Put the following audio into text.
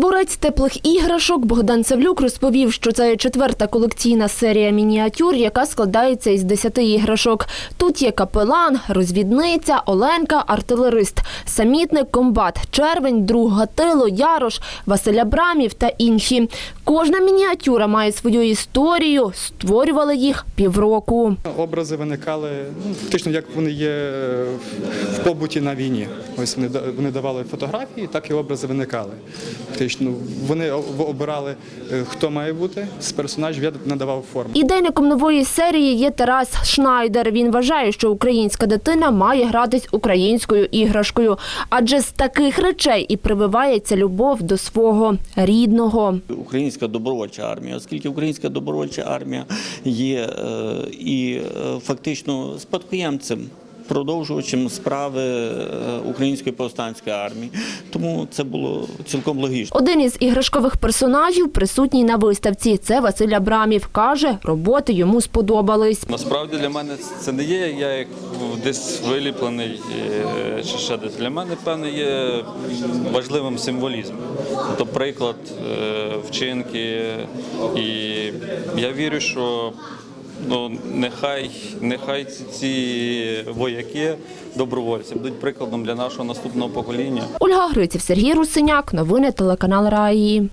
Творець теплих іграшок Богдан Савлюк розповів, що це четверта колекційна серія мініатюр, яка складається із десяти іграшок. Тут є капелан, розвідниця, Оленка, артилерист, самітник, комбат, червень, друг Гатило, Ярош, Василь Абрамів та інші. Кожна мініатюра має свою історію. Створювали їх півроку. Образи виникали ну, фактично, як вони є в побуті на війні. Ось вони да- вони давали фотографії, так і образи виникали. Фактично, вони обирали, е, хто має бути з персонажів. Я надавав форму. Ідейником нової серії є Тарас Шнайдер. Він вважає, що українська дитина має гратись українською іграшкою, адже з таких речей і прививається любов до свого рідного. Українська добровольча армія, оскільки українська добровольча армія є е, і е, фактично спадкоємцем. Продовжувачем справи е, української повстанської армії, тому це було цілком логічно. Один із іграшкових персонажів присутній на виставці. Це Василь Абрамів. Каже, роботи йому сподобались. Насправді для мене це не є я як десь виліплений чи ще десь. Для мене певне є важливим символізм. Тобто приклад е, вчинки. І я вірю, що ну, нехай, нехай ці, ці вояки, добровольці будуть прикладом для нашого наступного покоління. Ольга Гриців, Сергій Русиняк. Новини телеканал Раї.